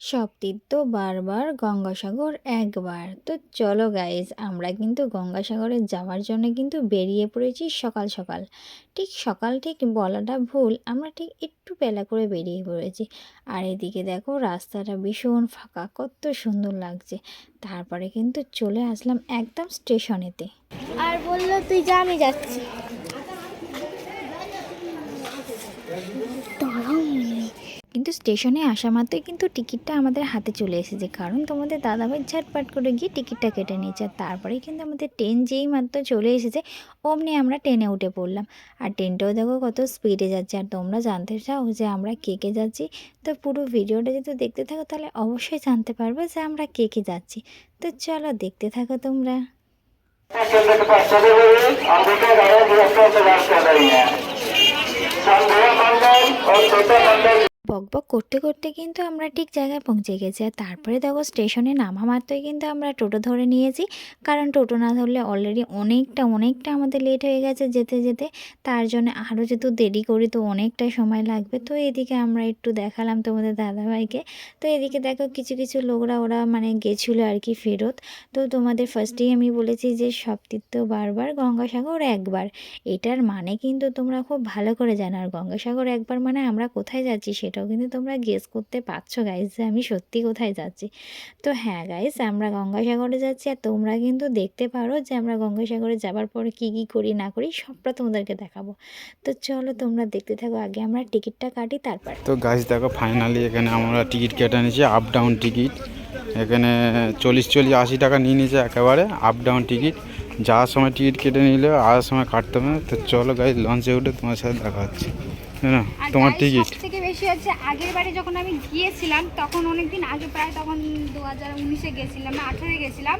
সব তীর্থ বারবার গঙ্গাসাগর একবার। তো চলো গাইজ আমরা কিন্তু গঙ্গাসাগরে যাওয়ার জন্য কিন্তু বেরিয়ে পড়েছি সকাল সকাল। ঠিক সকাল ঠিক বলাটা ভুল, আমরা ঠিক একটু বেলা করে বেরিয়ে পড়েছি। আর এদিকে দেখো রাস্তাটা ভীষণ ফাঁকা, কত সুন্দর লাগছে। তারপরে কিন্তু চলে আসলাম একদম স্টেশনেতে। আর বলল, তুই আমি যাচ্ছি। কিন্তু স্টেশনে আসা মাত্রই কিন্তু টিকিটটা আমাদের হাতে চলে এসেছে কারণ তোমাদের দাদাভাই ঝটপট করে গিয়ে টিকিটটা কেটে নিয়েছে আর তারপরে কিন্তু আমাদের ট্রেন যেই মাত্র চলে এসেছে অমনি আমরা ট্রেনে উঠে পড়লাম আর ট্রেনটাও দেখো কত স্পিডে যাচ্ছে আর তোমরা জানতে চাও যে আমরা কে কে যাচ্ছি তো পুরো ভিডিওটা যদি দেখতে থাকো তাহলে অবশ্যই জানতে পারবে যে আমরা কে কে যাচ্ছি তো চলো দেখতে থাকো তোমরা केंद्र के पास चले हुए अंबिका राय गिरफ्तार से बात कर रही हैं संध्या मंडल और छोटा मंडल বক বক করতে করতে কিন্তু আমরা ঠিক জায়গায় পৌঁছে গেছি। আর তারপরে দেখো স্টেশনে নামা মাত্রই কিন্তু আমরা টোটো ধরে নিয়েছি। কারণ টোটো না ধরলে অলরেডি অনেকটা অনেকটা আমাদের লেট হয়ে গেছে যেতে যেতে। তার জন্য আরও যেহেতু দেরি করি, তো অনেকটাই সময় লাগবে। তো এদিকে আমরা একটু দেখালাম তোমাদের দাদাভাইকে। তো এদিকে দেখো কিছু কিছু লোকরা, ওরা মানে গেছিল আর কি ফেরত। তো তোমাদের ফার্স্টেই আমি বলেছি যে সব তীর্থ বারবার গঙ্গাসাগর একবার। এটার মানে কিন্তু তোমরা খুব ভালো করে জানো। আর গঙ্গাসাগর একবার মানে আমরা কোথায় যাচ্ছি সেটাও কিন্তু তোমরা গেস করতে পারছ গাইজ যে আমি সত্যি কোথায় যাচ্ছি। তো হ্যাঁ গাইজ আমরা গঙ্গাসাগরে যাচ্ছি আর তোমরা কিন্তু দেখতে পারো যে আমরা গঙ্গাসাগরে যাবার পরে কী কী করি না করি সবটা তোমাদেরকে দেখাবো। তো চলো তোমরা দেখতে থাকো আগে আমরা টিকিটটা কাটি তারপর তো গাছ দেখো ফাইনালি এখানে আমরা টিকিট কেটে নিয়েছি আপ ডাউন টিকিট এখানে চল্লিশ চল্লিশ আশি টাকা নিয়ে নিয়েছে একেবারে আপ ডাউন টিকিট যাওয়ার সময় টিকিট কেটে নিলে আসার সময় কাটতে হবে না। তো চলো গাড়ি লঞ্চে উঠে তোমার সাথে দেখা হচ্ছে। না? তোমার টিকিট বেশি হচ্ছে আগের বারে যখন আমি গিয়েছিলাম, তখন অনেক দিন আগে, প্রায় তখন দু হাজার উনিশে গেছিলাম, আঠেরোয় গেছিলাম,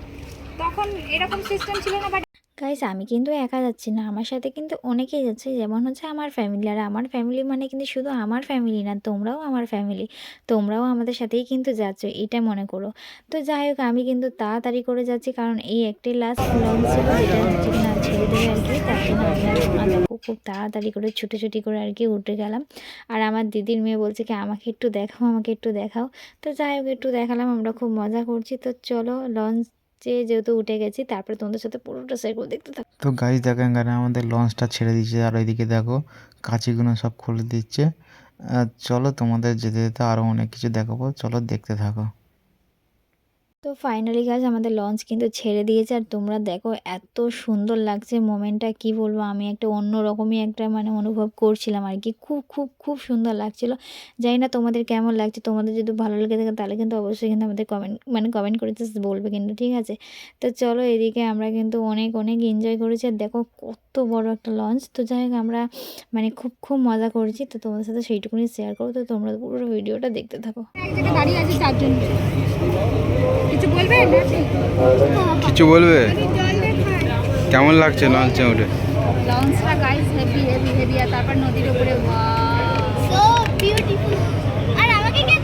তখন এরকম সিস্টেম ছিল না বাট গাইজ আমি কিন্তু একা যাচ্ছি না। আমার সাথে কিন্তু অনেকেই যাচ্ছে। যেমন হচ্ছে আমার ফ্যামিলি আর আমার ফ্যামিলি মানে কিন্তু শুধু আমার ফ্যামিলি না, তোমরাও আমার ফ্যামিলি তোমরাও আমাদের সাথেই কিন্তু যাচ্ছ, এটা মনে করো। তো যাই হোক, আমি কিন্তু তাড়াতাড়ি করে যাচ্ছি কারণ এই একটি লাস্ট লঞ্চ ছিল, যেটা হচ্ছে কিনা ছেড়ে দেবে আর কি। তার জন্য আমি খুব তাড়াতাড়ি করে ছুটে ছুটি করে আর কি উঠে গেলাম। আর আমার দিদির মেয়ে বলছে কি, আমাকে একটু দেখাও, আমাকে একটু দেখাও। তো যাই হোক, একটু দেখালাম, আমরা খুব মজা করছি। তো চলো লঞ্চে যেহেতু উঠে গেছি, তারপরে তোমাদের সাথে পুরোটা সাইকেল দেখতে থাকো তো গাছ দেখো এখানে আমাদের লঞ্চটা ছেড়ে দিচ্ছে আর ওইদিকে দেখো কাঁচিগুলো সব খুলে দিচ্ছে। চলো তোমাদের যেতে যেতে আরও অনেক কিছু দেখাবো, চলো দেখতে থাকো। তো ফাইনালি গাছ আমাদের লঞ্চ কিন্তু ছেড়ে দিয়েছে আর তোমরা দেখো এত সুন্দর লাগছে মোমেন্টটা, কি বলব? আমি একটা অন্য রকমই একটা মানে অনুভব করছিলাম আর কি। খুব খুব খুব সুন্দর লাগছিল। জানি না তোমাদের কেমন লাগছে। তোমাদের যদি ভালো লেগে থাকে তাহলে কিন্তু অবশ্যই কিন্তু আমাদের কমেন্ট মানে কমেন্ট করে বলবে কিন্তু, ঠিক আছে? তো চলো এদিকে আমরা কিন্তু অনেক অনেক এনজয় করেছি আর দেখো কত বড় একটা লঞ্চ তো যাই হোক আমরা মানে খুব খুব মজা করেছি। তো তোমাদের সাথে সেইটুকুনি শেয়ার করো তো তোমরা পুরো ভিডিওটা দেখতে থাকো। কিছু বলবে? কিছু বলবে? কেমন লাগছে লঞ্চে উঠে লঞ্চটা গাইস হেভি হেভি হেভি আর তারপর নদীর উপরে সো বিউটিফুল আর আমাকে কে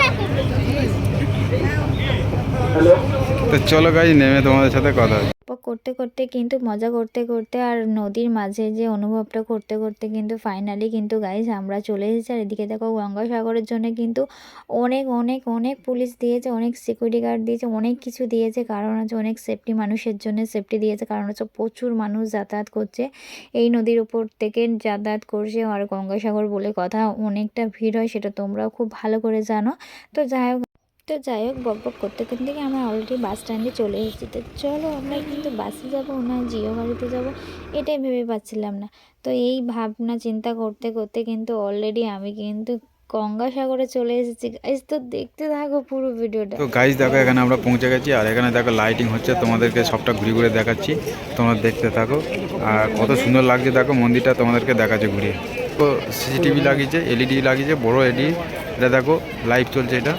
তো চলো গাছ নেমে তোমাদের সাথে কথা হচ্ছে। করতে করতে কিন্তু মজা করতে করতে আর নদীর মাঝে যে অনুভবটা করতে করতে কিন্তু ফাইনালি কিন্তু গাইজ আমরা চলে এসেছি। আর এদিকে দেখো গঙ্গাসাগরের জন্য কিন্তু অনেক অনেক অনেক পুলিশ দিয়েছে, অনেক সিকিউরিটি গার্ড দিয়েছে, অনেক কিছু দিয়েছে। কারণ হচ্ছে অনেক সেফটি মানুষের জন্য সেফটি দিয়েছে। কারণ হচ্ছে প্রচুর মানুষ যাতায়াত করছে। এই নদীর উপর থেকে যাতায়াত করছে আর গঙ্গাসাগর বলে কথা অনেকটা ভিড় হয়, সেটা তোমরাও খুব ভালো করে জানো। তো যাই হোক তো যাই হোক, বক বক করতে করতে গিয়ে আমরা অলরেডি বাস স্ট্যান্ডে চলে এসেছি। তো চলো আমরা কিন্তু বাসে যাব, না জিও গাড়িতে যাব, এটাই ভেবে পাচ্ছিলাম না। তো এই ভাবনা, চিন্তা করতে করতে কিন্তু অলরেডি আমি কিন্তু গঙ্গাসাগরে চলে এসেছি। গাইজ তো দেখতে থাকো পুরো ভিডিওটা। তো গাইজ দেখো এখানে আমরা পৌঁছে গেছি, আর এখানে দেখো লাইটিং হচ্ছে, তোমাদেরকে সবটা ঘুরে ঘুরে দেখাচ্ছি। তোমরা দেখতে থাকো, আর কত সুন্দর লাগছে দেখো, মন্দিরটা তোমাদেরকে দেখাচ্ছে ঘুরিয়ে। তো সিসিটিভি লাগিয়েছে এলইডি লাগিয়েছে, বড় এলইডি এটা দেখো লাইভ চলছে এটা।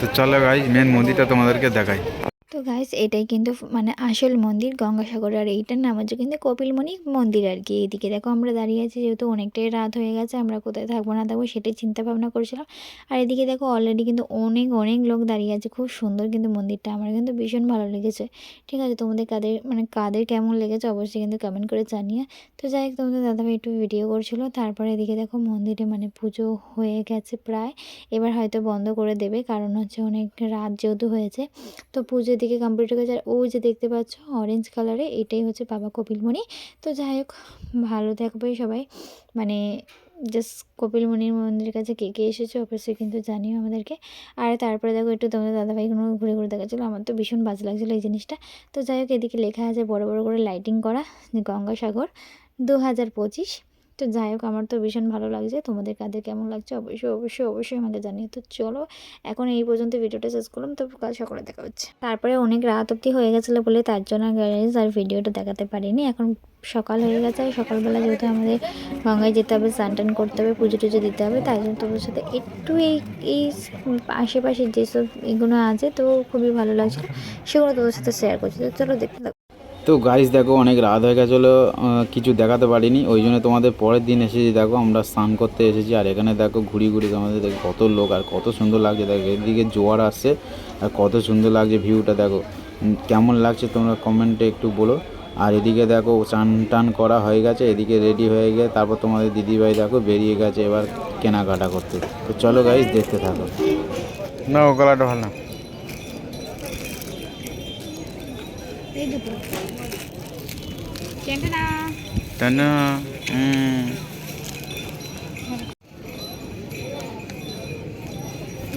তো চলো ভাই মেন মন্দিরটা তোমাদেরকে দেখাই। তো গাইস এটাই কিন্তু মানে আসল মন্দির, গঙ্গাসাগর। আর এইটার নাম হচ্ছে কিন্তু কপিলমণি মন্দির আর কি এইদিকে। দেখো, আমরা দাঁড়িয়ে আছি যেহেতু অনেকটাই রাত হয়ে গেছে, আমরা কোথায় থাকব না থাকব সেটাই চিন্তা ভাবনা করছিলাম। আর এদিকে দেখো অলরেডি কিন্তু অনেক অনেক লোক দাঁড়িয়ে আছে। খুব সুন্দর কিন্তু মন্দিরটা, আমার কিন্তু ভীষণ ভালো লেগেছে। ঠিক আছে, তোমাদের কাদের মানে কাদের কেমন লেগেছে অবশ্যই কিন্তু কমেন্ট করে জানিয়ে তো যাই হোক, তোমাদের দাদাভাই একটু ভিডিও করছিল, তারপরে এদিকে দেখো মন্দিরে মানে পুজো হয়ে গেছে প্রায়। এবার হয়তো বন্ধ করে দেবে, কারণ হচ্ছে অনেক রাত যেহেতু হয়েছে। তো পুজোর দিকে কমপ্লিট হয়ে গেছে আর যে দেখতে পাচ্ছ অরেঞ্জ কালারে এটাই হচ্ছে বাবা কপিলমণি। তো যাই হোক, ভালো থাকবে সবাই। মানে জাস্ট কপিলমণির মন্দিরের কাছে কে কে এসেছে, অবশ্যই কিন্তু জানিও আমাদেরকে। আর তারপরে দেখো, একটু তোমাদের দাদাভাইগুলো ঘুরে ঘুরে দেখাচ্ছিলো। আমার তো ভীষণ বাজে লাগছিল এই জিনিসটা। তো যাই হোক, এদিকে লেখা আছে বড় বড় করে লাইটিং করা, গঙ্গাসাগর, দু হাজার পঁচিশ। তো যাই হোক, আমার তো ভীষণ ভালো লাগছে। তোমাদের কাদের কেমন লাগছে অবশ্যই অবশ্যই অবশ্যই আমাকে জানিয়ে তো চলো, এখন এই পর্যন্ত ভিডিওটা শেষ করলাম। তো কাল সকালে দেখা হচ্ছে। তারপরে অনেক রাত অবধি হয়ে গেছিল বলে তার জন্য guys আর ভিডিওটা দেখাতে পারিনি। এখন সকাল হয়ে গেছে আর সকালবেলা যেহেতু আমাদের গঙ্গায় যেতে হবে, স্নান টান করতে হবে, পুজো টুজো দিতে হবে, তাই জন্য তোমার সাথে একটু এই এই আশেপাশে যেসব এগুলো আছে তো খুবই ভালো লাগছিল, সেগুলো তোদের সাথে শেয়ার করছি। তো চলো দেখতে তো গাইস দেখো, অনেক রাত হয়ে গেছিল কিছু দেখাতে পারিনি। ওই জন্য তোমাদের পরের দিন এসেছি, দেখো, আমরা স্নান করতে এসেছি। আর এখানে দেখো, ঘুরি ঘুরি আমাদের দেখো, কত লোক, আর কত সুন্দর লাগছে। দেখো, এদিকে জোয়ার আসছে, আর কত সুন্দর লাগছে ভিউটা দেখো। কেমন লাগছে তোমরা কমেন্টে একটু বলো। আর এদিকে দেখো, চান টান করা হয়ে গেছে, এদিকে রেডি হয়ে গেছে তারপর তোমাদের দিদিভাই, দেখো, বেরিয়ে গেছে এবার কেনাকাটা করতে। তো চলো গাইস দেখতে থাকো। না, গলাটা ভালো না। এই দুটো চেনটা না টানা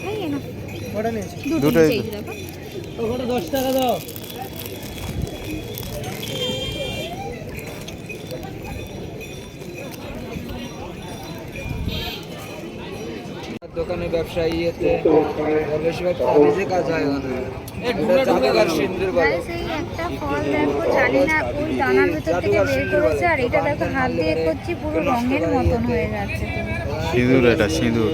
ভাই না দুটোই এই যে দোকানে ব্যবসায়ী এতে বেশিরভাগ তাবিজে কাজ হয় ওখানে। জাদুঘর সিন্ধুর বলে একটা ফল দেখো জানি না ওই দানার ভেতর থেকে বের করেছে আর এটা দেখো হাত দিয়ে করছি পুরো রঙের মতন হয়ে যাচ্ছে। সিঁদুর এটা সিঁদুর।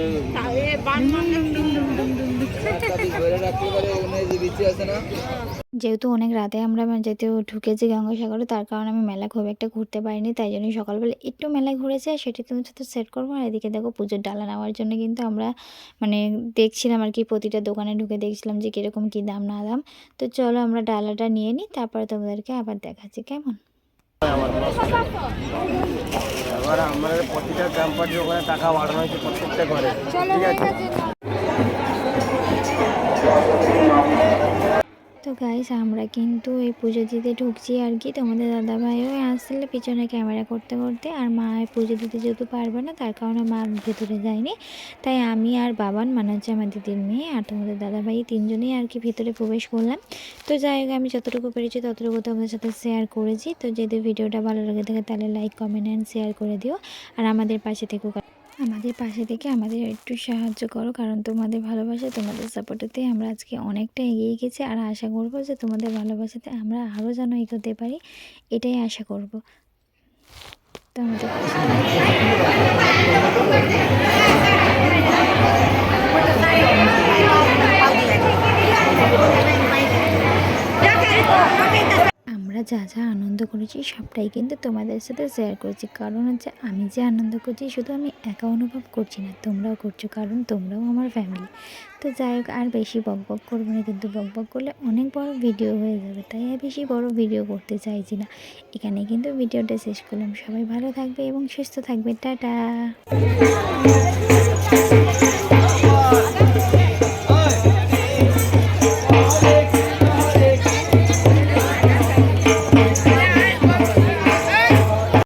যেহেতু অনেক রাতে আমরা মানে যেহেতু ঢুকেছি গঙ্গাসাগরে তার কারণে আমি মেলা খুব একটা ঘুরতে পারিনি তাই জন্য সকালবেলা একটু মেলায় ঘুরেছি আর সেটি তোমার সাথে সেট করব আর এদিকে দেখো পুজোর ডালা নেওয়ার জন্য কিন্তু আমরা মানে দেখছিলাম আর কি প্রতিটা দোকানে ঢুকে দেখছিলাম যে কীরকম কী দাম না দাম। তো চলো আমরা ডালাটা নিয়ে নিই তারপরে তোমাদেরকে আবার দেখাচ্ছি কেমন? এবার আমাদের প্রতিটা গ্রাম পার্টি ওখানে টাকা বাড়ানো হয়েছে প্রত্যেকটা ঘরে চলো তো গাইস আমরা কিন্তু এই পুজো দিতে ঢুকছি আর কি। তোমাদের দাদা দাদাভাইও আসছিল পিছনে ক্যামেরা করতে করতে আর মা পুজো দিতে যেহেতু পারবে না, তার কারণে মা ভেতরে যায়নি। তাই আমি আর বাবান মানে হচ্ছে আমার দিদির মেয়ে আর তোমাদের দাদাভাই তিনজনেই আর কি ভেতরে প্রবেশ করলাম। তো যাই হোক, আমি যতটুকু পেরেছি ততটুকু তোমাদের সাথে শেয়ার করেছি। তো যদি ভিডিওটা ভালো লাগে থাকে, তাহলে লাইক কমেন্ট অ্যান্ড শেয়ার করে দিও। আর আমাদের পাশে থেকেও আমাদের পাশে থেকে আমাদের একটু সাহায্য করো, কারণ তোমাদের ভালোবাসা, তোমাদের সাপোর্টেতে আমরা আজকে অনেকটা এগিয়ে গেছি। আর আশা করব যে তোমাদের ভালোবাসাতে আমরা আরও যেন এগোতে পারি, এটাই আশা করব। পাশে আমরা যা যা আনন্দ করেছি সবটাই কিন্তু তোমাদের সাথে শেয়ার করছি। কারণ হচ্ছে আমি যে আনন্দ করছি শুধু আমি একা অনুভব করছি না, তোমরাও করছ কারণ তোমরাও আমার ফ্যামিলি তো যাই হোক, আর বেশি বক বক করব না কিন্তু বক বক করলে অনেক বড় ভিডিও হয়ে যাবে। তাই আর বেশি বড় ভিডিও করতে চাইছি না। এখানে কিন্তু ভিডিওটা শেষ করলাম। সবাই ভালো থাকবে এবং সুস্থ থাকবে। টাটা!